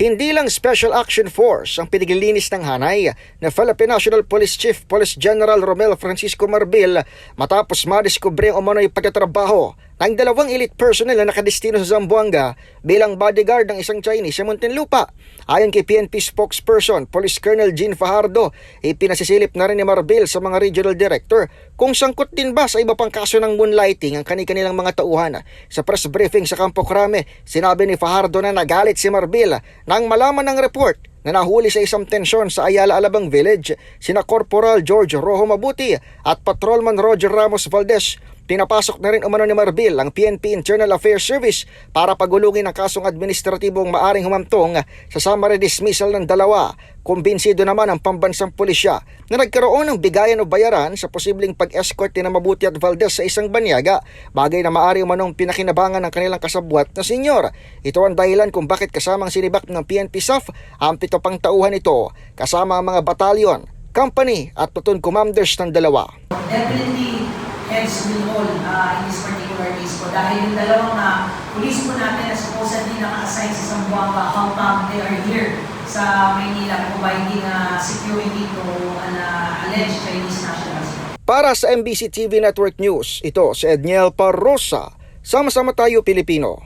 Hindi lang Special Action Force ang pinaglilinis ng hanay na Philippine National Police Chief Police General Romel Francisco Marbil matapos madiskubre ang umano'y pagtatrabaho ng dalawang elite personnel na nakadestino sa Zamboanga bilang bodyguard ng isang Chinese sa Muntinlupa. Ayon kay PNP spokesperson, Police Colonel Jean Fajardo, ipinasisilip na rin ni Marbil sa mga regional director kung sangkot din ba sa iba pang kaso ng moonlighting ang kani-kanilang mga tauhan. Sa press briefing sa Campo Crame, sinabi ni Fajardo na nagalit si Marbil nang malaman ng report na nahuli sa isang tensyon sa Ayala Alabang Village sina Corporal George Rojo Mabuti at Patrolman Roger Ramos Valdez. Pinapasok na rin umano ni Marbil ang PNP Internal Affairs Service para pagulungin ang kasong administratibong maaring humantong sa summary dismissal ng dalawa. Kumbinsido naman ang pambansang pulisya na nagkaroon ng bigayan o bayaran sa posibleng pag-escort ni Mabuti at Valdez sa isang banyaga, bagay na maaari umanong pinakinabangan ng kanilang kasabwat na senyor. Ito ang dahilan kung bakit kasamang sinibak ng PNP SAF ang pito pang tauhan ito, kasama ang mga batalyon, company at platoon commanders ng dalawa. definitely heads will hold uh, in this particular case po. Dahil yung dalawang uh, police po natin na supposedly naka-assign sa Zamboanga, how come they are here sa Maynila kung ba hindi na security to an uh, alleged Chinese nationals. Para sa MBC TV Network News, ito si Edniel Parrosa. Sama-sama tayo Pilipino.